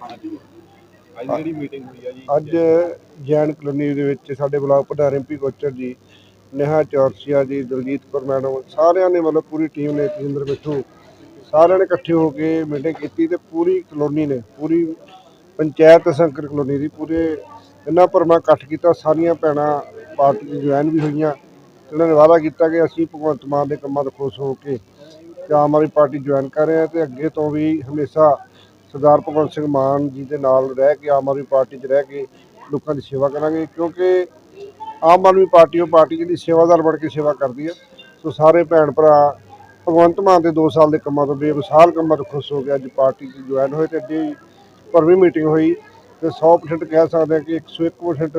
ਅੱਜ ਜਿਹੜੀ ਮੀਟਿੰਗ ਹੋਈ ਆ ਜੀ। ਅੱਜ ਜੈਨ ਕਲੋਨੀ ਦੇ ਵਿੱਚ ਸਾਡੇ ਬਲਾਕ ਪ੍ਰਧਾਨ ਐਮਪੀ ਕੋਚਰ ਜੀ, ਨੇਹਾ ਚੌਰਸੀਆ ਜੀ, ਦਲਜੀਤ ਕੌਰ ਮੈਡਮ, ਸਾਰਿਆਂ ਨੇ ਮਤਲਬ ਪੂਰੀ ਟੀਮ ਨੇ ਤਜਿੰਦਰ ਮਿੱਠੂ, ਸਾਰਿਆਂ ਨੇ ਇਕੱਠੇ ਹੋ ਕੇ ਮੀਟਿੰਗ ਕੀਤੀ ਤੇ ਪੂਰੀ ਕਲੋਨੀ ਨੇ, ਪੂਰੀ ਪੰਚਾਇਤ ਸੰਕਰ ਕਲੋਨੀ ਦੀ ਪੂਰੇ ਇੰਨਾ ਪਰਮਾ ਇਕੱਠ ਕੀਤਾ, ਸਾਰੀਆਂ ਭੈਣਾਂ ਪਾਰਟੀ ਦੀ ਜੁਆਇਨ ਵੀ ਹੋਈਆਂ ਤੇ ਉਹਨਾਂ ਨੇ ਵਾਅਦਾ ਕੀਤਾ ਕਿ ਅਸੀਂ ਭਗਵੰਤ ਮਾਨ ਦੇ ਕੰਮਾਂ ਤੋਂ ਖੁਸ਼ ਹੋ ਕੇ ਆਮ ਆਦਮੀ ਪਾਰਟੀ ਜੁਆਇਨ ਕਰ ਰਹੇ ਹਾਂ ਤੇ ਅੱਗੇ ਤੋਂ ਵੀ ਹਮੇਸ਼ਾ ਸਰਦਾਰ ਭਗਵੰਤ ਸਿੰਘ ਮਾਨ ਜੀ ਦੇ ਨਾਲ ਰਹਿ ਕੇ, ਆਮ ਆਦਮੀ ਪਾਰਟੀ 'ਚ ਰਹਿ ਕੇ ਲੋਕਾਂ ਦੀ ਸੇਵਾ ਕਰਾਂਗੇ, ਕਿਉਂਕਿ ਆਮ ਆਦਮੀ ਪਾਰਟੀ ਉਹ ਪਾਰਟੀ ਜਿਹੜੀ ਸੇਵਾਦਾਰ ਬਣ ਕੇ ਸੇਵਾ ਕਰਦੀ ਹੈ ਸੋ ਸਾਰੇ ਭੈਣ ਭਰਾ, ਭਗਵੰਤ ਮਾਨ ਦੇ 2 ਸਾਲ ਦੇ ਕੰਮਾਂ ਤੋਂ ਬੇਮਿਸਾਲ ਕੰਮਾਂ ਤੋਂ ਖੁਸ਼ ਹੋ ਕੇ ਅੱਜ ਪਾਰਟੀ 'ਚ ਜੁਆਇਨ ਹੋਏ ਤੇ ਅੱਗੇ ਭਰਵੀਂ ਮੀਟਿੰਗ ਹੋਈ ਤੇ 100% ਕਹਿ ਸਕਦੇ ਹਾਂ ਕਿ 101%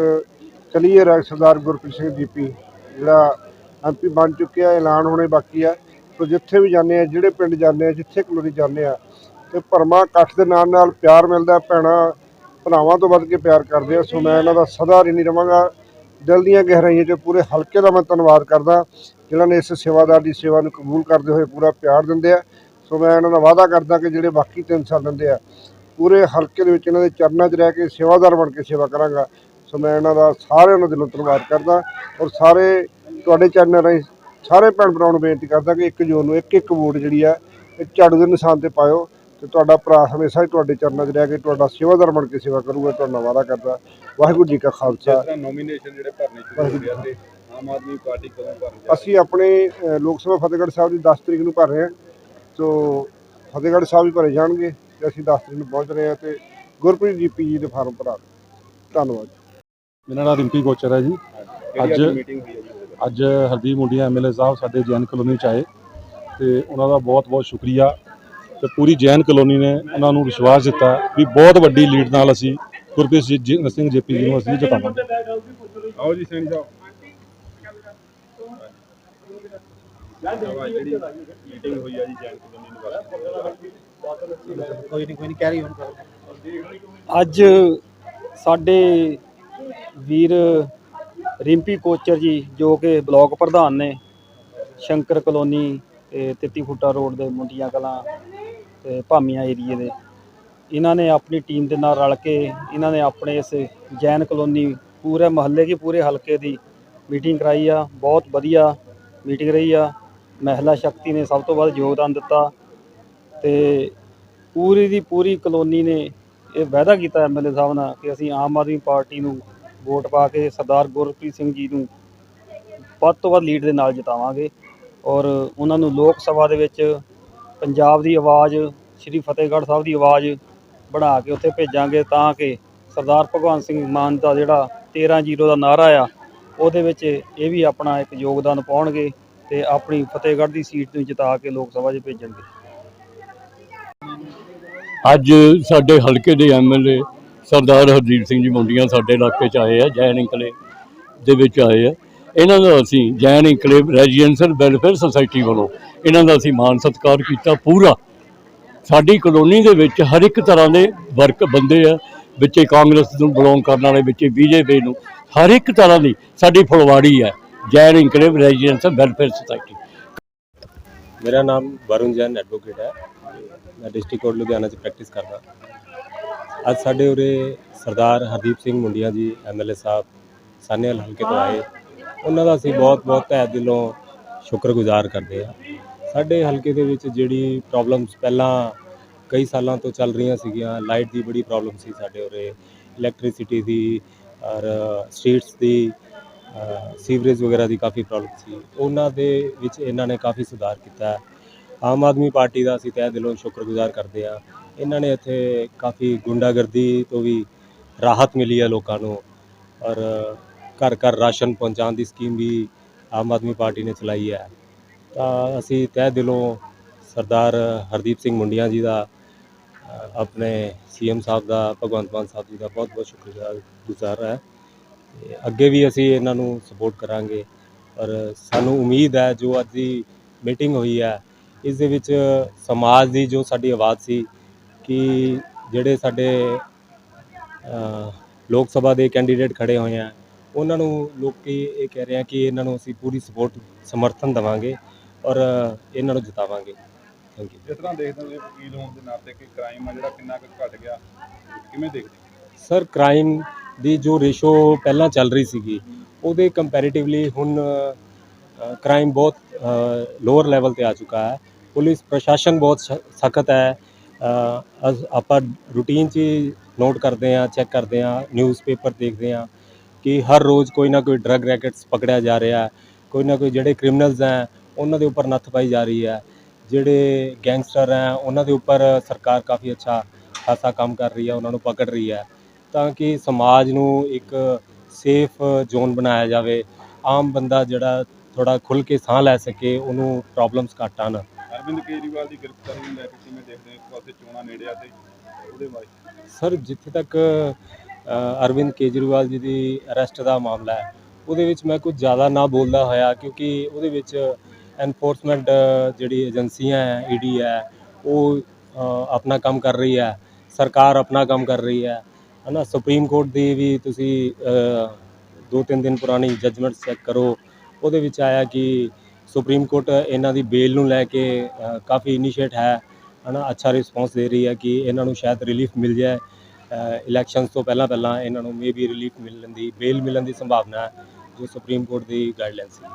ਕਲੀਅਰ ਹੈ ਸਰਦਾਰ ਗੁਰਪ੍ਰੀਤ ਸਿੰਘ ਜੀਪੀ ਜਿਹੜਾ ਐਮਪੀ ਬਣ ਚੁੱਕਿਆ, ਐਲਾਨ ਹੋਣੇ ਬਾਕੀ ਆ। ਸੋ ਜਿੱਥੇ ਵੀ ਜਾਂਦੇ ਆ, ਜਿਹੜੇ ਪਿੰਡ ਜਾਂਦੇ ਆ, ਜਿੱਥੇ ਕਲੋਨੀ ਜਾਂਦੇ ਆ ਤੇ ਭਰਮਾ ਇਕੱਠ ਦੇ ਨਾਲ ਨਾਲ ਪਿਆਰ ਮਿਲਦਾ ਭੈਣਾਂ ਭਰਾਵਾਂ ਤੋਂ ਵੱਧ ਕੇ ਪਿਆਰ ਕਰਦੇ ਆ ਸੋ ਮੈਂ ਇਹਨਾਂ ਦਾ ਸਦਾ ਰਿਣੀ ਰਵਾਂਗਾ। ਦਿਲ ਦੀਆਂ ਗਹਿਰਾਈਆਂ 'ਚ ਪੂਰੇ ਹਲਕੇ ਦਾ ਮੈਂ ਧੰਨਵਾਦ ਕਰਦਾ ਜਿਨ੍ਹਾਂ ਨੇ ਇਸ ਸੇਵਾਦਾਰ ਦੀ ਸੇਵਾ ਨੂੰ ਕਬੂਲ ਕਰਦੇ ਹੋਏ ਪੂਰਾ ਪਿਆਰ ਦਿੰਦੇ ਆ। ਸੋ ਮੈਂ ਇਹਨਾਂ ਦਾ ਵਾਅਦਾ ਕਰਦਾ ਕਿ ਜਿਹੜੇ ਬਾਕੀ ਤਿੰਨ ਸਾਲ ਦਿੰਦੇ ਆ, ਪੂਰੇ ਹਲਕੇ ਦੇ ਵਿੱਚ ਇਹਨਾਂ ਦੇ ਚਰਨਾਂ 'ਚ ਰਹਿ ਕੇ ਸੇਵਾਦਾਰ ਬਣ ਕੇ ਸੇਵਾ ਕਰਾਂਗਾ। ਸੋ ਮੈਂ ਇਹਨਾਂ ਦਾ ਸਾਰਿਆਂ ਨੂੰ ਦਿਲੋਂ ਧੰਨਵਾਦ ਕਰਦਾ ਔਰ ਸਾਰੇ ਤੁਹਾਡੇ ਚਰਨਾਂ ਰਾਹੀਂ ਸਾਰੇ ਭੈਣ ਭਰਾਵਾਂ ਨੂੰ ਬੇਨਤੀ ਕਰਦਾ ਕਿ ਇੱਕ ਜੂਨ ਨੂੰ ਇੱਕ ਇੱਕ ਵੋਟ ਜਿਹੜੀ ਆ, ਇਹ ਝਾੜੂ ਦੇ ਨਿਸ਼ਾਨ ਤੇ ਪਾਇਓ। ਤੇ ਤੁਹਾਡਾ ਭਰਾ ਹਮੇਸ਼ਾ ਹੀ ਤੁਹਾਡੇ ਚਰਨਾਂ 'ਚ ਰਹਿ ਕੇ ਤੁਹਾਡਾ ਸੇਵਾਦਾਰ ਬਣ ਕੇ ਸੇਵਾ ਕਰੂਗਾ ਤੁਹਾਡਾ ਵਾਅਦਾ ਕਰਦਾ। ਵਾਹਿਗੁਰੂ ਜੀ ਕਾ ਖਾਲਸਾ। ਨੋਮੀਨੇਸ਼ਨ ਜਿਹੜੇ ਭਰਨੇ ਸ਼ੁਰੂ ਹੋ ਗਿਆ ਤੇ ਆਮ ਆਦਮੀ ਪਾਰਟੀ ਕਦੋਂ ਭਰਨ ਜਾ ਅਸੀਂ ਆਪਣੇ ਲੋਕ ਸਭਾ ਫਤਿਹਗੜ੍ਹ ਸਾਹਿਬ ਦੀ 10 ਤਰੀਕ ਨੂੰ ਭਰ ਰਹੇ ਹਾਂ। ਸੋ ਫਤਿਹਗੜ੍ਹ ਸਾਹਿਬ ਵੀ ਭਰੇ ਜਾਣਗੇ ਤੇ ਅਸੀਂ 10 ਤਰੀਕ ਨੂੰ ਪਹੁੰਚ ਰਹੇ ਹਾਂ ਤੇ ਗੁਰਪ੍ਰੀਤ ਜੀਪੀ ਜੀ ਦੇ ਫਾਰਮ ਭਰਾ। ਧੰਨਵਾਦ। ਮੇਰਾ ਨਾਮ ਰਿੰਪੀ ਗੋਚਰ ਹੈ ਜੀ। ਅੱਜ ਅੱਜ- ਮੀਟਿੰਗ ਹੋਈ ਹੈ ਜੀ? ਉਹਦੇ ਅੱਜ ਹਰਦੀਪ ਮੁੰਡੀਆਂ ਐਮਐਲਏ ਸਾਹਿਬ ਸਾਡੇ ਜੈਨ ਕਲੋਨੀ ਚ ਆਏ ਤੇ ਉਹਨਾਂ ਦਾ ਬਹੁਤ-ਬਹੁਤ ਸ਼ੁਕਰੀਆ। ਤੇ ਪੂਰੀ ਜੈਨ ਕਲੋਨੀ ਨੇ ਉਹਨਾਂ ਨੂੰ ਵਿਸ਼ਵਾਸ ਦਿੱਤਾ ਵੀ ਬਹੁਤ ਵੱਡੀ ਲੀਡ ਨਾਲ ਅਸੀਂ ਗੁਰਪ੍ਰੀਤ ਸਿੰਘ ਜੀ- ਸਿੰਘ ਜੇਪੀ ਜੀ ਨੂੰ ਅਸੀਂ ਜਿਤਾਵਾਂਗੇ। ਆਓ ਜੀ ਸੈਣੀ ਸਾਹਿਬ ਮੀਟਿੰਗ ਹੋਈ ਆ ਜੀ ਜੈਨ ਕਲੋਨੀ ਨਿਵਾਸੀ ਕੋਈ ਨਹੀਂ ਕੋਈ ਨਹੀਂ ਕੈਰੀ ਹੁਣ ਅੱਜ ਸਾਡੇ ਵੀਰ ਰਿੰਪੀ ਕੋਚਰ ਜੀ ਜੋ ਕਿ ਬਲਾਕ ਪ੍ਰਧਾਨ ਨੇ ਸ਼ੰਕਰ ਕਲੋਨੀ ਤੇ ਤਿੱਤੀ ਫੁੱਟਾ ਰੋਡ ਦੇ ਮੁੰਡੀਆਂ ਕਲਾਂ ਭਾਮੀਆਂ ਏਰੀਏ ਦੇ। ਇਹਨਾਂ ਨੇ ਆਪਣੀ ਟੀਮ ਦੇ ਨਾਲ ਰਲ ਕੇ ਇਹਨਾਂ ਨੇ ਆਪਣੇ ਇਸ ਜੈਨ ਕਲੋਨੀ ਪੂਰੇ ਮਹੱਲੇ ਦੀ ਪੂਰੇ ਹਲਕੇ ਦੀ ਮੀਟਿੰਗ ਕਰਾਈ ਆ। ਬਹੁਤ ਵਧੀਆ ਮੀਟਿੰਗ ਰਹੀ ਆ। ਮਹਿਲਾ ਸ਼ਕਤੀ ਨੇ ਸਭ ਤੋਂ ਵੱਧ ਯੋਗਦਾਨ ਦਿੱਤਾ ਤੇ ਪੂਰੀ ਦੀ ਪੂਰੀ ਕਲੋਨੀ ਨੇ ਇਹ ਵਾਅਦਾ ਕੀਤਾ ਐਮਐਲਏ ਸਾਹਿਬ ਨਾਲ ਕਿ ਅਸੀਂ ਆਮ ਆਦਮੀ ਪਾਰਟੀ ਨੂੰ ਵੋਟ ਪਾ ਕੇ ਸਰਦਾਰ ਗੁਰਪ੍ਰੀਤ ਸਿੰਘ ਜੀ ਨੂੰ ਵੱਧ ਤੋਂ ਵੱਧ ਲੀਡ ਦੇ ਨਾਲ ਜਿਤਾਵਾਂਗੇ ਔਰ ਉਹਨਾਂ ਨੂੰ ਲੋਕ ਸਭਾ ਦੇ ਵਿੱਚ ਪੰਜਾਬ ਦੀ ਆਵਾਜ਼, ਸ੍ਰੀ ਫਤਿਹਗੜ੍ਹ ਸਾਹਿਬ ਦੀ ਆਵਾਜ਼ ਬਣਾ ਕੇ ਉੱਥੇ ਭੇਜਾਂਗੇ ਤਾਂ ਕਿ ਸਰਦਾਰ ਭਗਵੰਤ ਸਿੰਘ ਮਾਨ ਦਾ ਜਿਹੜਾ 13-0 ਦਾ ਨਾਰਾ ਆ, ਉਹਦੇ ਵਿੱਚ ਇਹ ਵੀ ਆਪਣਾ ਇੱਕ ਯੋਗਦਾਨ ਪਾਉਣਗੇ ਤੇ ਆਪਣੀ ਫਤਿਹਗੜ੍ਹ ਦੀ ਸੀਟ ਨੂੰ ਜਿਤਾ ਕੇ ਲੋਕ ਸਭਾ 'ਚ ਭੇਜਣਗੇ। ਅੱਜ ਸਾਡੇ ਹਲਕੇ ਦੇ ਐਮਐਲਏ ਸਰਦਾਰ ਹਰਦੀਪ ਸਿੰਘ ਜੀ ਮੁੰਡੀਆਂ ਸਾਡੇ ਇਲਾਕੇ ਚ ਆਏ ਆ ਜੈਨ ਇੰਕਲੇ ਦੇ ਵਿੱਚ ਆਏ ਆ। ਇਹਨਾਂ ਦਾ ਅਸੀਂ Jain enclave residential welfare society ਵੱਲੋਂ ਇਹਨਾਂ ਦਾ ਅਸੀਂ ਮਾਨ ਸਤਿਕਾਰ ਕੀਤਾ ਪੂਰਾ। ਸਾਡੀ ਕਲੋਨੀ ਦੇ ਵਿੱਚ ਹਰ ਇੱਕ ਤਰ੍ਹਾਂ ਦੇ ਵਰਕ ਬੰਦੇ ਆ, ਵਿੱਚੇ ਕਾਂਗਰਸ ਨੂੰ ਬਿਲੋਂਗ ਕਰਨ ਵਾਲੇ, ਵਿੱਚੇ ਬੀਜੇਪੀ ਨੂੰ, ਹਰ ਇੱਕ ਤਰ੍ਹਾਂ ਦੀ ਸਾਡੀ ਫੁਲਵਾੜੀ ਹੈ Jain enclave residential welfare society. ਮੇਰਾ ਨਾਮ ਵਰੁਣ ਜੈਨ ਐਡਵੋਕੇਟ ਹੈ। ਮੈਂ ਡਿਸਟ੍ਰਿਕਟ ਕੋਰਟ ਲੁਧਿਆਣਾ 'ਚ ਪ੍ਰੈਕਟਿਸ ਕਰਦਾ। ਅੱਜ ਸਾਡੇ ਉਰੇ ਸਰਦਾਰ ਹਰਦੀਪ ਸਿੰਘ ਮੁੰਡੀਆਂ ਜੀ ਐਮਐਲਏ ਸਾਹਿਬ ਸਾਨੇਵਾਲ ਹਲਕੇ ਤੋਂ ਆਏ। ਉਹਨਾਂ ਦਾ ਅਸੀਂ ਬਹੁਤ ਬਹੁਤ ਤਹਿ ਦਿਲੋਂ ਸ਼ੁਕਰਗੁਜ਼ਾਰ ਕਰਦੇ ਹਾਂ। ਸਾਡੇ ਹਲਕੇ ਦੇ ਵਿੱਚ ਜਿਹੜੀ ਪ੍ਰੋਬਲਮਸ ਪਹਿਲਾਂ ਕਈ ਸਾਲਾਂ ਤੋਂ ਚੱਲ ਰਹੀਆਂ ਸੀਗੀਆਂ। ਲਾਈਟ ਦੀ ਬੜੀ ਪ੍ਰੋਬਲਮ ਸੀ ਸਾਡੇ ਉਰੇ ਇਲੈਕਟ੍ਰਿਸਿਟੀ ਦੀ ਔਰ ਸਟਰੀਟਸ ਦੀ ਸੀਵਰੇਜ ਵਗੈਰਾ ਦੀ ਕਾਫੀ ਪ੍ਰੋਬਲਮ ਸੀ। ਉਹਨਾਂ ਦੇ ਵਿੱਚ ਇਹਨਾਂ ਨੇ ਕਾਫੀ ਸੁਧਾਰ ਕੀਤਾ ਆਮ ਆਦਮੀ ਪਾਰਟੀ ਦਾ ਅਸੀਂ ਤਹਿ ਦਿਲੋਂ ਸ਼ੁਕਰਗੁਜ਼ਾਰ ਕਰਦੇ ਹਾਂ। ਇਹਨਾਂ ਨੇ ਇੱਥੇ ਕਾਫੀ ਗੁੰਡਾਗਰਦੀ ਤੋਂ ਵੀ ਰਾਹਤ ਮਿਲੀ ਹੈ ਲੋਕਾਂ ਨੂੰ ਔਰ ਘਰ ਘਰ ਰਾਸ਼ਨ ਪਹੁੰਚਾਉਣ ਦੀ ਸਕੀਮ ਵੀ ਆਮ ਆਦਮੀ ਪਾਰਟੀ ਨੇ ਚਲਾਈ ਹੈ। ਤਾਂ ਅਸੀਂ ਤਹਿ ਦਿਲੋਂ ਸਰਦਾਰ ਹਰਦੀਪ ਸਿੰਘ ਮੁੰਡੀਆਂ ਜੀ ਦਾ ਅ, ਆਪਣੇ ਸੀਐਮ ਸਾਹਿਬ ਦਾ ਭਗਵੰਤ ਮਾਨ ਸਾਹਿਬ ਜੀ ਦਾ ਬਹੁਤ ਬਹੁਤ ਸ਼ੁਕਰਗੁਜ਼ਾਰ ਗੁਜ਼ਾਰ ਹੈ। ਤੇ ਅੱਗੇ ਵੀ ਅਸੀਂ ਇਹਨਾਂ ਨੂੰ ਸਪੋਰਟ ਕਰਾਂਗੇ। ਔਰ ਸਾਨੂੰ ਉਮੀਦ ਹੈ ਜੋ ਅੱਜ ਦੀ ਮੀਟਿੰਗ ਹੋਈ ਹੈ ਇਸ ਦੇ ਵਿੱਚ ਸਮਾਜ ਦੀ ਜੋ ਸਾਡੀ ਆਵਾਜ਼ ਸੀ ਕਿ ਜਿਹੜੇ ਸਾਡੇ ਲੋਕ ਸਭਾ ਦੇ ਕੈਂਡੀਡੇਟ ਖੜੇ ਹੋਏ ਆ ਉਹਨਾਂ ਨੂੰ ਲੋਕੀ ਇਹ ਕਹਿ ਰਹੇ ਆ ਕਿ ਇਹਨਾਂ ਨੂੰ ਅਸੀਂ ਪੂਰੀ ਸਪੋਰਟ ਸਮਰਥਨ ਦੇਵਾਂਗੇ ਔਰ ਇਹਨਾਂ ਨੂੰ ਜਿਤਾਵਾਂਗੇ। ਥੈਂਕ ਯੂ ਜਿਸ ਤਰ੍ਹਾਂ ਦੇਖਦੇ ਹੋ ਵਕੀਲ ਹੋਣ ਦੇ ਨਾਤੇ ਕਿ ਕ੍ਰਾਈਮ ਆ ਜਿਹੜਾ ਕਿੰਨਾ ਕੁ ਘਟ ਗਿਆ ਕਿਵੇਂ ਦੇਖਦੇ? ਸਰ ਕ੍ਰਾਈਮ ਦੀ ਜੋ ਰੇਸ਼ੋ ਪਹਿਲਾਂ ਚੱਲ ਰਹੀ ਸੀਗੀ ਉਹਦੇ ਕੰਪੈਰੀਟਿਵਲੀ ਹੁਣ ਕ੍ਰਾਈਮ ਬਹੁਤ ਲੋਅਰ ਲੈਵਲ ਤੇ ਆ ਚੁੱਕਾ ਹੈ। ਪੁਲਿਸ ਪ੍ਰਸ਼ਾਸਨ ਬਹੁਤ ਸਖਤ ਹੈ। ਆਪਾਂ ਰੂਟੀਨ 'ਚ ਨੋਟ ਕਰਦੇ ਆ ਚੈੱਕ ਕਰਦੇ ਆ ਨਿਊਜ਼ਪੇਪਰ ਦੇਖਦੇ ਆ ਕਿ ਹਰ ਰੋਜ਼ ਕੋਈ ਨਾ ਕੋਈ ਡਰੱਗ ਰੈਕਟਸ ਪਕੜਿਆ ਜਾ ਰਿਹਾ ਹੈ ਕੋਈ ਨਾ ਕੋਈ ਜਿਹੜੇ ਕ੍ਰਿਮੀਨਲਸ ਹੈ ਉਹਨਾਂ ਦੇ ਉੱਪਰ ਨੱਥ ਪਾਈ ਜਾ ਰਹੀ ਹੈ। ਜਿਹੜੇ ਗੈਂਗਸਟਰ ਹੈ ਉਹਨਾਂ ਦੇ ਉੱਪਰ ਸਰਕਾਰ ਕਾਫੀ ਅੱਛਾ ਖਾਸਾ ਕੰਮ ਕਰ ਰਹੀ ਹੈ ਉਹਨਾਂ ਨੂੰ ਪਕੜ ਰਹੀ ਹੈ। ਤਾਂ ਕਿ ਸਮਾਜ ਨੂੰ ਇੱਕ ਸੇਫ ਜ਼ੋਨ ਬਣਾਇਆ ਜਾਵੇ ਆਮ ਬੰਦਾ ਜਿਹੜਾ ਥੋੜਾ ਖੁੱਲ ਕੇ ਸਾਹ ਲੈ ਸਕੇ ਉਹਨੂੰ ਪ੍ਰੋਬਲਮਸ ਘੱਟ ਆਉਣ। ਅਰਵਿੰਦ ਕੇਜਰੀਵਾਲ ਦੀ ਗ੍ਰਿਫਤਾਰੀ ਨੂੰ ਲੈ ਕੇ ਕਿਵੇਂ ਦੇਖਦੇ ਹੋ? ਇੱਕ ਪਾਸੇ ਚੋਣਾਂ ਨੇੜੇ ਆ ਤੇ ਉਹਦੇ ਬਾਰੇ। ਸਰ ਜਿੱਥੇ ਤੱਕ ਅਰਵਿੰਦ ਕੇਜਰੀਵਾਲ ਜੀ ਦੀ ਅਰੈਸਟ ਦਾ ਮਾਮਲਾ ਹੈ। ਉਹਦੇ ਵਿੱਚ ਮੈਂ ਕੁਝ ਜ਼ਿਆਦਾ ਨਾ ਬੋਲਦਾ ਹੋਇਆ ਕਿਉਂਕਿ ਉਹਦੇ ਵਿੱਚ ਐਨਫੋਰਸਮੈਂਟ ਜਿਹੜੀ ਏਜੰਸੀਆਂ ਹੈ ਈਡੀ ਹੈ, ਉਹ ਆਪਣਾ ਕੰਮ ਕਰ ਰਹੀ ਹੈ। ਸਰਕਾਰ ਆਪਣਾ ਕੰਮ ਕਰ ਰਹੀ ਹੈ। ਹਨਾ ਸੁਪਰੀਮ ਕੋਰਟ ਦੀ ਵੀ ਤੁਸੀਂ ਦੋ ਤਿੰਨ ਦਿਨ ਪੁਰਾਣੀ ਜਜਮੈਂਟ ਚੈੱਕ ਕਰੋ। ਉਹਦੇ ਵਿੱਚ ਆਇਆ ਕਿ ਸੁਪਰੀਮ ਕੋਰਟ ਇਹਨਾਂ ਦੀ ਬੇਲ ਨੂੰ ਲੈ ਕੇ ਕਾਫੀ ਇਨੀਸ਼ੀਏਟ ਹੈ। ਹਨਾ, ਅੱਛਾ ਰਿਸਪੌਂਸ ਦੇ ਰਹੀ ਹੈ ਕਿ ਇਹਨਾਂ ਨੂੰ ਸ਼ਾਇਦ ਰਿਲੀਫ ਮਿਲ ਜਾਏ। ਇਲੈਕਸ਼ਨਸ ਤੋਂ ਪਹਿਲਾਂ ਪਹਿਲਾਂ ਇਹਨਾਂ ਨੂੰ ਮੇਬੀ ਰਿਲੀਫ ਮਿਲਣ ਦੀ ਬੇਲ ਮਿਲਣ ਦੀ ਸੰਭਾਵਨਾ ਹੈ, ਜੋ ਸੁਪਰੀਮ ਕੋਰਟ ਦੀ ਗਾਈਡਲਾਈਨ ਸੀ।